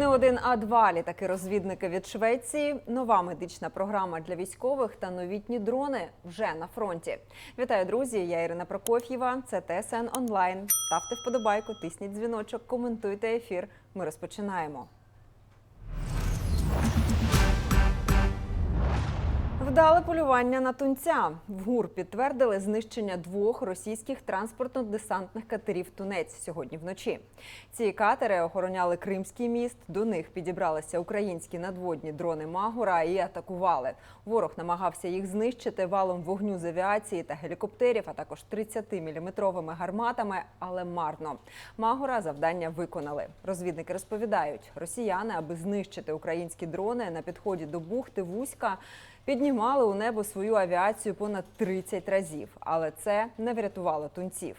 Не один, а два літаки розвідники від Швеції, нова медична програма для військових та новітні дрони вже на фронті. Вітаю, друзі! Я Ірина Прокоф'єва. Це ТСН онлайн. Ставте вподобайку, тисніть дзвіночок, коментуйте ефір. Ми розпочинаємо. Вдале полювання на тунця. В ГУР підтвердили знищення двох російських транспортно-десантних катерів Тунець сьогодні вночі. Ці катери охороняли Кримський міст. До них підібралися українські надводні дрони Магура і атакували. Ворог намагався їх знищити валом вогню з авіації та гелікоптерів, а також 30-мм гарматами, але марно. Магура завдання виконали. Розвідники розповідають, росіяни, аби знищити українські дрони на підході до бухти Вузька, піднімали у небо свою авіацію понад 30 разів, але це не врятувало тунців.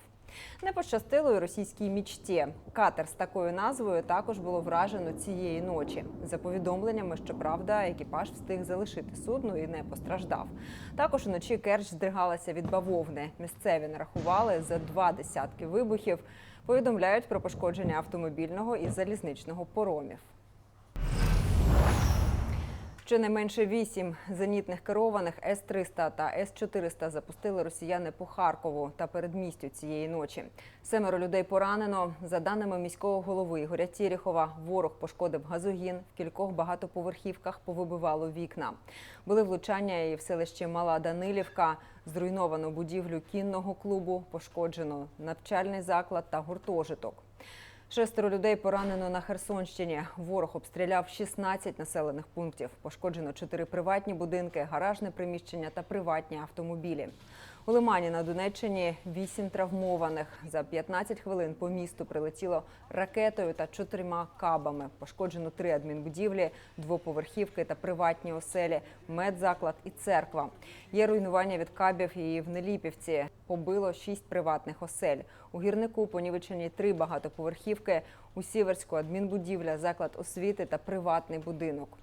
Не пощастило й російській мічті. Катер з такою назвою також було вражено цієї ночі. За повідомленнями, щоправда, екіпаж встиг залишити судно і не постраждав. Також уночі Керч здригалася від бавовни. Місцеві нарахували за два десятки вибухів. Повідомляють про пошкодження автомобільного і залізничного поромів. Щонайменше вісім зенітних керованих С-300 та С-400 запустили росіяни по Харкову та передмістю цієї ночі. Семеро людей поранено. За даними міського голови Ігоря Тєріхова, ворог пошкодив газогін, в кількох багатоповерхівках повибивало вікна. Були влучання і в селищі Мала Данилівка, зруйновано будівлю кінного клубу, пошкоджено навчальний заклад та гуртожиток. Шестеро людей поранено на Херсонщині. Ворог обстріляв 16 населених пунктів. Пошкоджено 4 приватні будинки, гаражне приміщення та приватні автомобілі. У Лимані на Донеччині 8 травмованих. За 15 хвилин по місту прилетіло ракетою та чотирма кабами. Пошкоджено три адмінбудівлі, двоповерхівки та приватні оселі, медзаклад і церква. Є руйнування від кабів і в Неліпівці. Побило шість приватних осель. У гірнику понівечені три багатоповерхівки. У Сіверську адмінбудівля, заклад освіти та приватний будинок.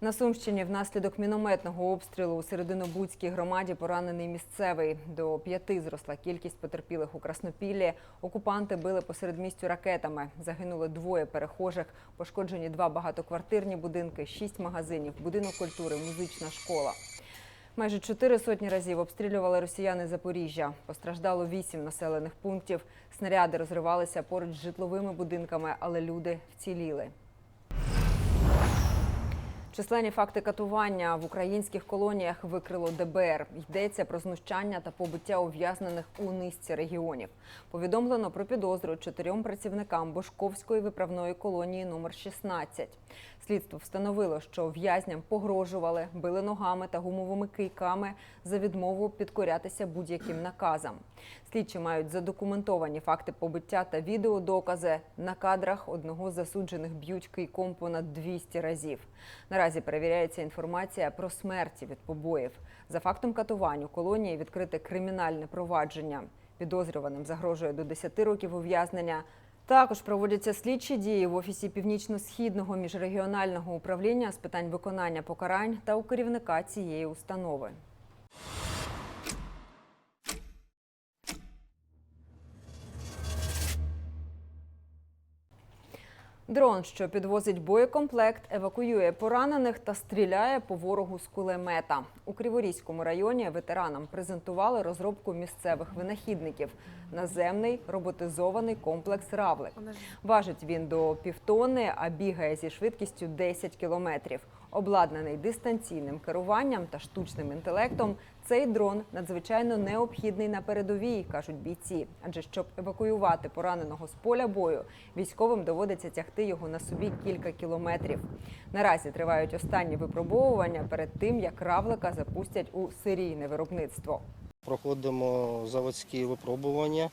На Сумщині внаслідок мінометного обстрілу у Серединобудській громаді поранений місцевий. До п'яти зросла кількість потерпілих у Краснопіллі. Окупанти били посеред містю ракетами. Загинули двоє перехожих, пошкоджені два багатоквартирні будинки, шість магазинів, будинок культури, музична школа. Майже чотири сотні разів обстрілювали росіяни Запоріжжя. Постраждало вісім населених пунктів. Снаряди розривалися поруч з житловими будинками, але люди вціліли. Численні факти катування в українських колоніях викрило ДБР. Йдеться про знущання та побиття ув'язнених у низці регіонів. Повідомлено про підозру чотирьом працівникам Бошковської виправної колонії номер 16. Слідство встановило, що в'язням погрожували, били ногами та гумовими кийками за відмову підкорятися будь-яким наказам. Слідчі мають задокументовані факти побиття та відеодокази. На кадрах одного з засуджених б'ють кийком понад 200 разів. Наразі перевіряється інформація про смерті від побоїв. За фактом катувань у колонії відкрите кримінальне провадження. Підозрюваним загрожує до 10 років ув'язнення. Також проводяться слідчі дії в офісі північно-східного міжрегіонального управління з питань виконання покарань та у керівника цієї установи. Дрон, що підвозить боєкомплект, евакуює поранених та стріляє по ворогу з кулемета. У Криворізькому районі ветеранам презентували розробку місцевих винахідників. Наземний роботизований комплекс Равлик. Важить він до півтонни, а бігає зі швидкістю 10 кілометрів. Обладнаний дистанційним керуванням та штучним інтелектом, цей дрон надзвичайно необхідний на передовій, кажуть бійці. Адже щоб евакуювати пораненого з поля бою, військовим доводиться тягти його на собі кілька кілометрів. Наразі тривають останні випробовування перед тим, як равлика запустять у серійне виробництво. Проходимо заводські випробування, е,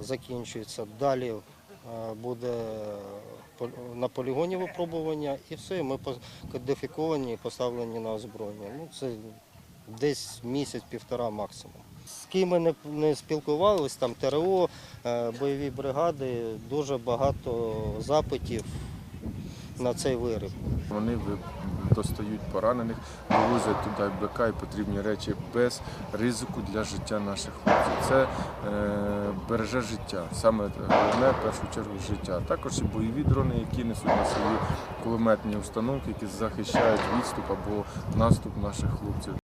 закінчується. Далі е, буде на полігоні випробування і все, ми кодифіковані і поставлені на озброєння. Ну, це десь місяць-півтора максимум. З ким ми не, спілкувалися, там ТРО, е, бойові бригади, дуже багато запитів. на цей виріб. Вони достають поранених, вивозять туди БК і потрібні речі без ризику для життя наших хлопців. Це е, береже життя. Саме головне в першу чергу життя. Також і бойові дрони, які несуть на свої кулеметні установки, які захищають відступ або наступ наших хлопців.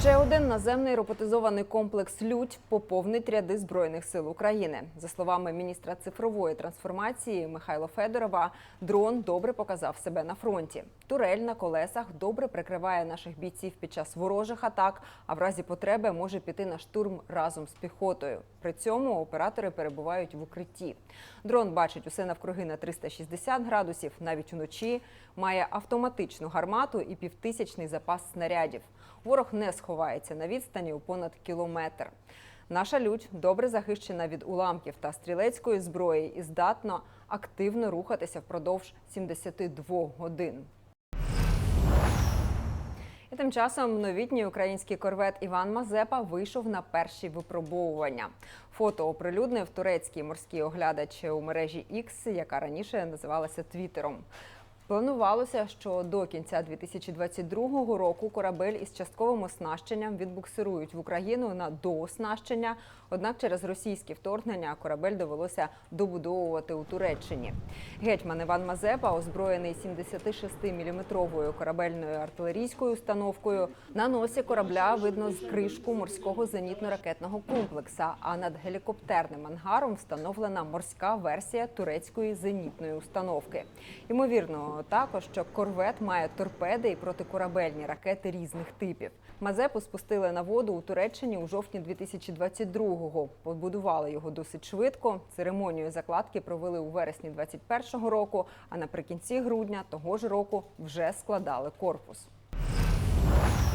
Ще один наземний роботизований комплекс Людь поповнить ряди збройних сил України. За словами міністра цифрової трансформації Михайла Федорова, дрон добре показав себе на фронті. Турель на колесах добре прикриває наших бійців під час ворожих атак, а в разі потреби може піти на штурм разом з піхотою. При цьому оператори перебувають в укритті. Дрон бачить усе навкруги на 360 градусів, навіть уночі. Має автоматичну гармату і півтисячний запас снарядів. Ворог не сховається на відстані у понад кілометр. Наша лють добре захищена від уламків та стрілецької зброї і здатна активно рухатися впродовж 72 годин. І тим часом новітній український корвет Іван Мазепа вийшов на перші випробовування. Фото оприлюднив турецький морський оглядач у мережі X, яка раніше називалася Твіттером. Планувалося, що до кінця 2022 року корабель із частковим оснащенням відбуксирують в Україну на дооснащення. Однак через російське вторгнення корабель довелося добудовувати у Туреччині. Гетьман Іван Мазепа, озброєний 76-мм корабельною артилерійською установкою, на носі корабля видно з кришку морського зенітно-ракетного комплекса. А над гелікоптерним ангаром встановлена морська версія турецької зенітної установки. Ймовірно, також що корвет має торпеди і протикорабельні ракети різних типів. Мазепу спустили на воду у Туреччині у жовтні 2022-го. Побудували його досить швидко. Церемонію закладки провели у вересні 2021 року. А наприкінці грудня того ж року вже складали корпус.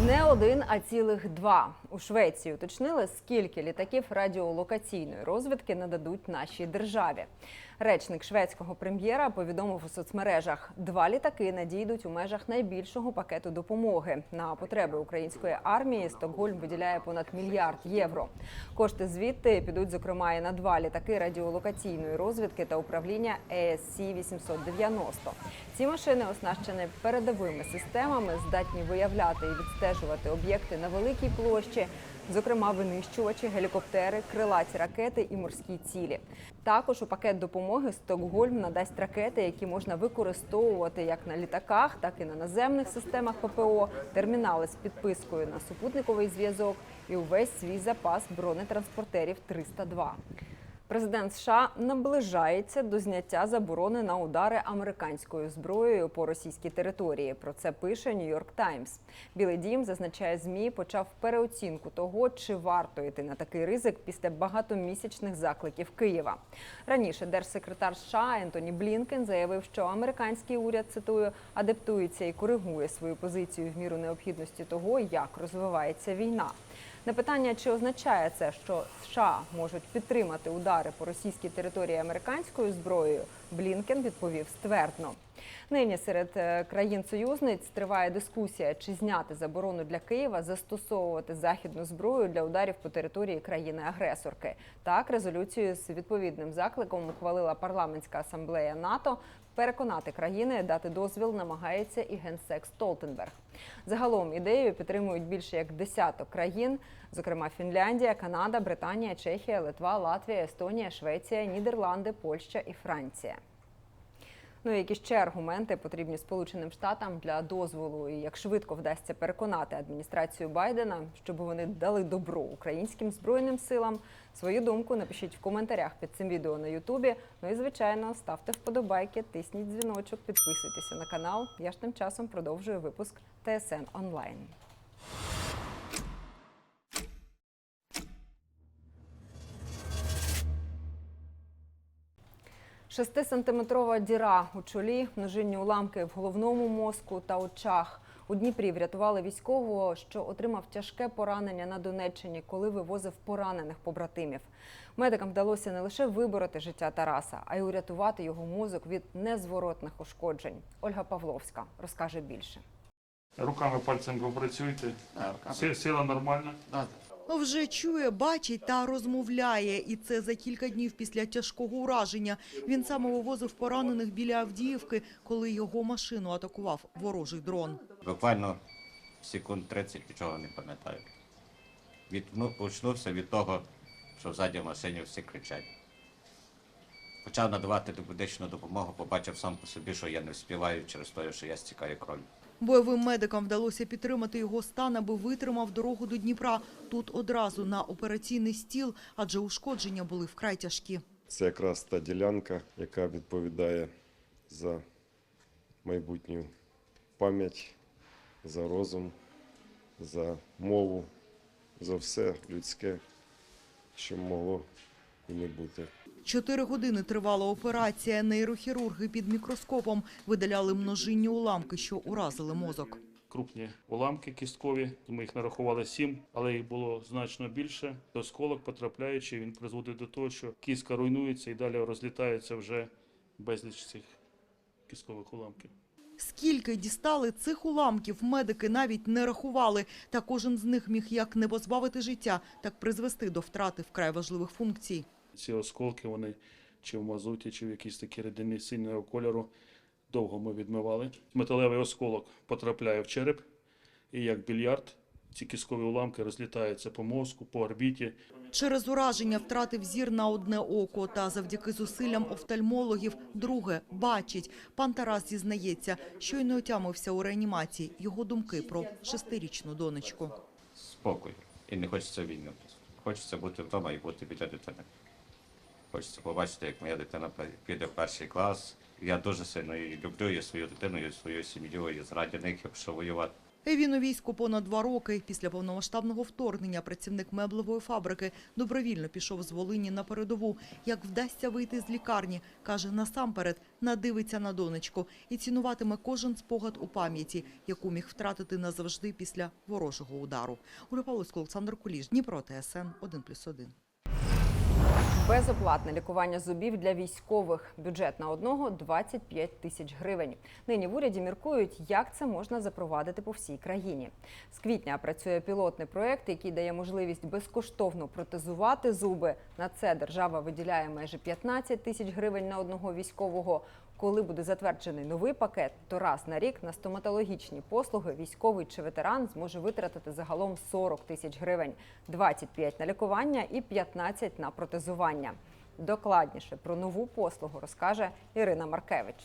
Не один, а цілих два. У Швеції уточнили, скільки літаків радіолокаційної розвідки нададуть нашій державі. Речник шведського прем'єра повідомив у соцмережах, два літаки надійдуть у межах найбільшого пакету допомоги. На потреби української армії Стокгольм виділяє понад мільярд євро. Кошти звідти підуть, зокрема, і на два літаки радіолокаційної розвідки та управління ESC 890. Ці машини оснащені передовими системами, здатні виявляти відстежувати об'єкти на великій площі, зокрема винищувачі, гелікоптери, крилаті ракети і морські цілі. Також у пакет допомоги Стокгольм надасть ракети, які можна використовувати як на літаках, так і на наземних системах ППО, термінали з підпискою на супутниковий зв'язок і увесь свій запас бронетранспортерів 302. Президент США наближається до зняття заборони на удари американською зброєю по російській території. Про це пише Нью-Йорк Таймс. Білий дім зазначає змі почав переоцінку того, чи варто йти на такий ризик після багатомісячних закликів Києва. Раніше держсекретар США Ентоні Блінкен заявив, що американський уряд цитую адаптується і коригує свою позицію в міру необхідності того, як розвивається війна. На питання, чи означає це, що США можуть підтримати удари по російській території американською зброєю, Блінкен відповів ствердно. Нині серед е, країн-союзниць триває дискусія, чи зняти заборону для Києва застосовувати західну зброю для ударів по території країни-агресорки. Так, резолюцію з відповідним закликом ухвалила парламентська асамблея НАТО. Переконати країни дати дозвіл намагається і генсек Столтенберг. Загалом ідею підтримують більше як десяток країн, зокрема Фінляндія, Канада, Британія, Чехія, Литва, Латвія, Естонія, Швеція, Нідерланди, Польща і Франція. Ну які ще аргументи потрібні Сполученим Штатам для дозволу, і як швидко вдасться переконати адміністрацію Байдена, щоб вони дали добро українським збройним силам. Свою думку напишіть в коментарях під цим відео на Ютубі. Ну і звичайно, ставте вподобайки, тисніть дзвіночок, підписуйтеся на канал. Я ж тим часом продовжую випуск ТСН онлайн. Шестисантиметрова діра у чолі, множинні уламки в головному мозку та очах. У Дніпрі врятували військового, що отримав тяжке поранення на Донеччині, коли вивозив поранених побратимів. Медикам вдалося не лише вибороти життя Тараса, а й урятувати його мозок від незворотних ушкоджень. Ольга Павловська розкаже більше. Руками пальцем попрацюйте. Сила нормальна. Вже чує, бачить та розмовляє. І це за кілька днів після тяжкого ураження. Він саме вивозив поранених біля Авдіївки, коли його машину атакував ворожий дрон. Буквально секунд 30 нічого не пам'ятаю. Від, ну, почнувся від того, що ззаді машині всі кричать. Почав надавати медичну допомогу, побачив сам по собі, що я не вспіваю через те, що я стікаю кров'ю. Бойовим медикам вдалося підтримати його стан, аби витримав дорогу до Дніпра. Тут одразу на операційний стіл, адже ушкодження були вкрай тяжкі. Це якраз та ділянка, яка відповідає за майбутню пам'ять, за розум, за мову, за все людське, що могло і не бути. Чотири години тривала операція. Нейрохірурги під мікроскопом видаляли множинні уламки, що уразили мозок. крупні уламки кісткові. Ми їх нарахували сім, але їх було значно більше. Осколок, потрапляючи, він призводить до того, що кістка руйнується і далі розлітається вже безліч цих кісткових уламків. Скільки дістали цих уламків, медики навіть не рахували. Та кожен з них міг як не позбавити життя, так призвести до втрати вкрай важливих функцій. Ці осколки вони чи в мазуті, чи в якійсь такій рідині синього кольору. Довго ми відмивали. Металевий осколок потрапляє в череп, і як більярд, ці кісткові уламки розлітаються по мозку, по орбіті. Через ураження втратив зір на одне око та завдяки зусиллям офтальмологів друге бачить. Пан Тарас зізнається, щойно отямився у реанімації. Його думки про шестирічну донечку. Спокою. І не хочеться війни. Хочеться бути вдома і бути біля дитини. Хочеться побачити, як моя дитина піде в перший клас. Я дуже сильно її люблю, і свою дитину, і свою сім'ю, і зраді них я воювати. Він у війську понад два роки. Після повномасштабного вторгнення працівник меблевої фабрики добровільно пішов з Волині на передову. Як вдасться вийти з лікарні, каже, насамперед надивиться на донечку і цінуватиме кожен спогад у пам'яті, яку міг втратити назавжди після ворожого удару. Ура Павловська, Олександр Куліш, Дніпро, ТСН 1+,1. Безоплатне лікування зубів для військових. Бюджет на одного 25 тисяч гривень. Нині в уряді міркують, як це можна запровадити по всій країні. З квітня працює пілотний проект, який дає можливість безкоштовно протезувати зуби. На це держава виділяє майже 15 тисяч гривень на одного військового. Коли буде затверджений новий пакет, то раз на рік на стоматологічні послуги військовий чи ветеран зможе витратити загалом 40 тисяч гривень, 25 на лікування і 15 на протезування. Докладніше про нову послугу розкаже Ірина Маркевич.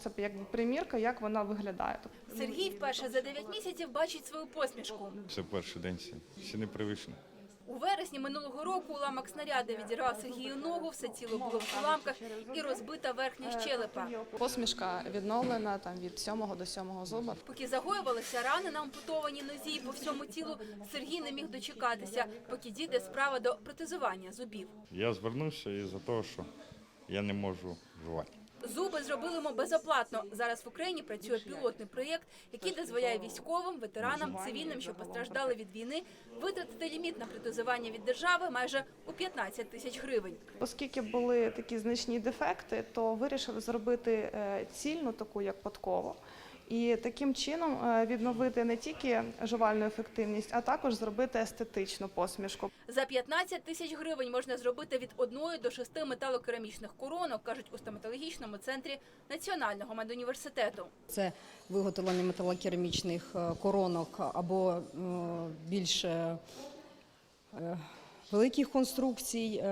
Це якби примірка, як вона виглядає. Тобто Сергій вперше за 9 місяців бачить свою посмішку. Це перший день ще, ще не привично. У вересні минулого року уламок снаряда відірвав Сергію ногу, все тіло було в уламках і розбита верхня щелепа. Посмішка відновлена там від сьомого до сьомого зуба. Поки загоювалися рани на ампутованій нозі і по всьому тілу, Сергій не міг дочекатися, поки дійде справа до протезування зубів. Я звернувся із-за того, що я не можу жувати. Зуби зробили ми безоплатно. Зараз в Україні працює пілотний проєкт, який дозволяє військовим, ветеранам, цивільним, що постраждали від війни, витратити ліміт на протезування від держави майже у 15 тисяч гривень. Оскільки були такі значні дефекти, то вирішили зробити е, цільну таку як подкову. І таким чином е, відновити не тільки жувальну ефективність, а також зробити естетичну посмішку. За 15 тисяч гривень можна зробити від одної до шести металокерамічних коронок, кажуть у стоматологічному центрі Національного медуніверситету. Це виготовлення металокерамічних е, коронок або е, більш е, е, великих конструкцій,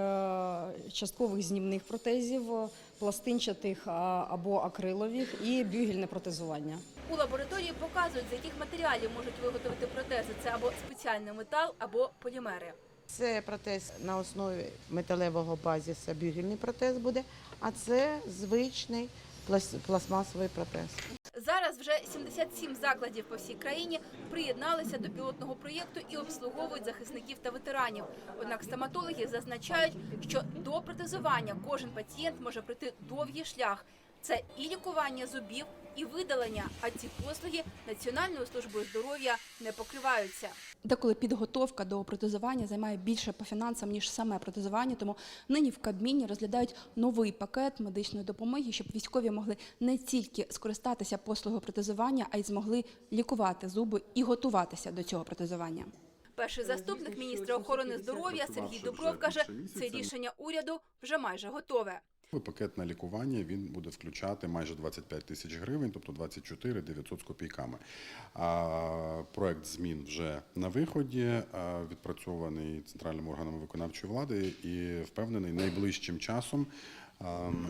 часткових знімних протезів, пластинчатих або акрилових і бюгельне протезування. У лабораторії показують, з яких матеріалів можуть виготовити протези. Це або спеціальний метал, або полімери. Це протез на основі металевого базіса, бюгельний протез буде, а це звичний плас- пластмасовий протез. Зараз вже 77 закладів по всій країні приєдналися до пілотного проєкту і обслуговують захисників та ветеранів. Однак стоматологи зазначають, що до протезування кожен пацієнт може пройти довгий шлях. Це і лікування зубів, і видалення. А ці послуги Національною службою здоров'я не покриваються. Деколи підготовка до протезування займає більше по фінансам, ніж саме протезування, тому нині в Кабміні розглядають новий пакет медичної допомоги, щоб військові могли не тільки скористатися послугою протезування, а й змогли лікувати зуби і готуватися до цього протезування. Перший заступник міністра охорони здоров'я Сергій Дубров каже, це рішення уряду вже майже готове. Пакет на лікування він буде включати майже 25 тисяч гривень, тобто 24 900 з копійками. Проект змін вже на виході, відпрацьований центральним органами виконавчої влади і впевнений, найближчим часом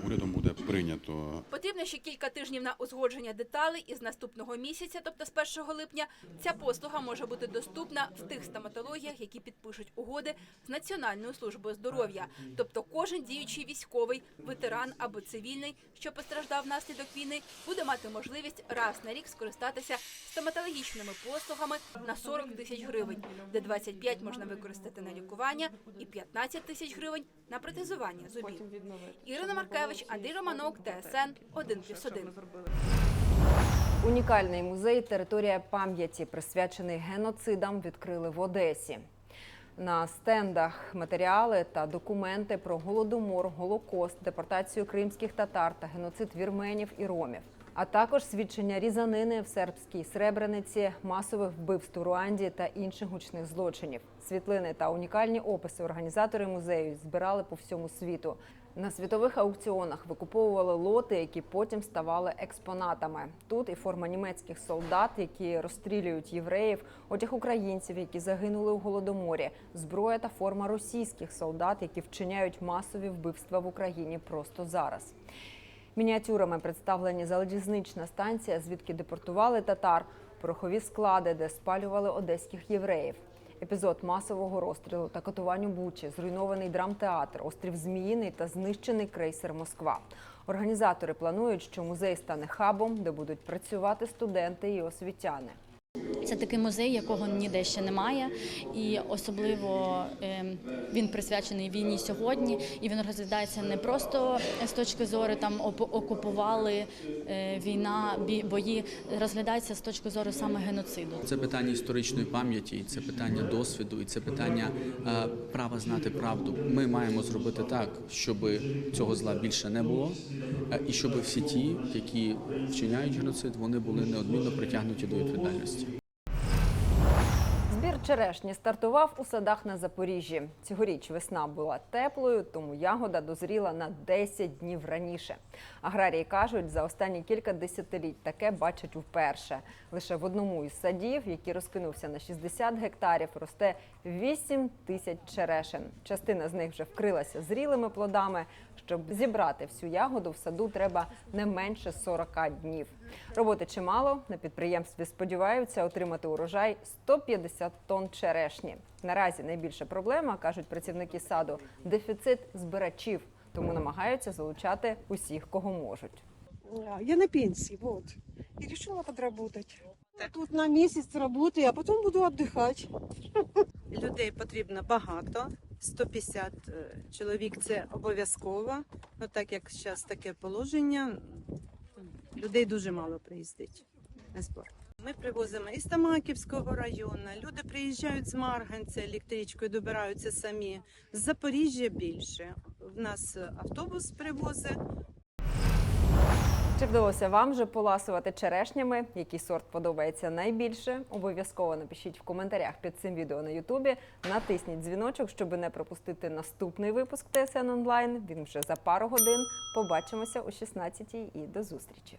урядом буде прийнято Потрібно ще кілька тижнів на узгодження деталей, і з наступного місяця, тобто з 1 липня, ця послуга може бути доступна в тих стоматологіях, які підпишуть угоди з Національною службою здоров'я. Тобто кожен діючий військовий, ветеран або цивільний, що постраждав внаслідок війни, буде мати можливість раз на рік скористатися стоматологічними послугами на 40 тисяч гривень, де 25 можна використати на лікування і 15 тисяч гривень на протезування зубів. Ірина Маркевич, Андрій Романок, ТСН 1+,1. Унікальний музей Територія пам'яті, присвячений геноцидам, відкрили в Одесі. На стендах матеріали та документи про голодомор, голокост, депортацію кримських татар та геноцид вірменів і ромів, а також свідчення різанини в сербській Сребрениці, масових вбивств у Руанді та інших гучних злочинів. Світлини та унікальні описи організатори музею збирали по всьому світу. На світових аукціонах викуповували лоти, які потім ставали експонатами. Тут і форма німецьких солдат, які розстрілюють євреїв, одяг українців, які загинули у голодоморі, зброя та форма російських солдат, які вчиняють масові вбивства в Україні просто зараз. Мініатюрами представлені залізнична станція, звідки депортували татар, порохові склади, де спалювали одеських євреїв. Епізод масового розстрілу та катувань у Бучі, зруйнований драмтеатр, острів Зміїний та знищений крейсер Москва. Організатори планують, що музей стане хабом, де будуть працювати студенти і освітяни. Це такий музей, якого ніде ще немає, і особливо е, він присвячений війні сьогодні. І він розглядається не просто з точки зору там окупували е, війна, бої, розглядається з точки зору саме геноциду. Це питання історичної пам'яті, це питання досвіду, і це питання е, права знати правду. Ми маємо зробити так, щоб цього зла більше не було, е, і щоб всі ті, які вчиняють геноцид, вони були неодмінно притягнуті до відповідальності. Черешні стартував у садах на Запоріжжі. Цьогоріч весна була теплою, тому ягода дозріла на 10 днів раніше. Аграрії кажуть, за останні кілька десятиліть таке бачать вперше. Лише в одному із садів, який розкинувся на 60 гектарів, росте 8 тисяч черешин. Частина з них вже вкрилася зрілими плодами. Щоб зібрати всю ягоду в саду треба не менше 40 днів. Роботи чимало. На підприємстві сподіваються отримати урожай 150 тонн черешні. Наразі найбільша проблема, кажуть працівники саду, дефіцит збирачів, тому намагаються залучати усіх, кого можуть. Я на пенсии, вот. И решила подработать. Тут на місяць работаю, а потім буду віддихати. Людей потрібно багато. 150 е, чоловік це обов'язково. Ну так як зараз таке положення, людей дуже мало приїздить на збор. Ми привозимо із Тамаківського району. Люди приїжджають з Марганця електричкою, добираються самі. З Запоріжжя більше. В нас автобус привозить. Чи вдалося вам вже поласувати черешнями? Який сорт подобається найбільше? Обов'язково напишіть в коментарях під цим відео на Ютубі. Натисніть дзвіночок, щоб не пропустити наступний випуск ТСН онлайн. Він вже за пару годин. Побачимося о 16 і до зустрічі.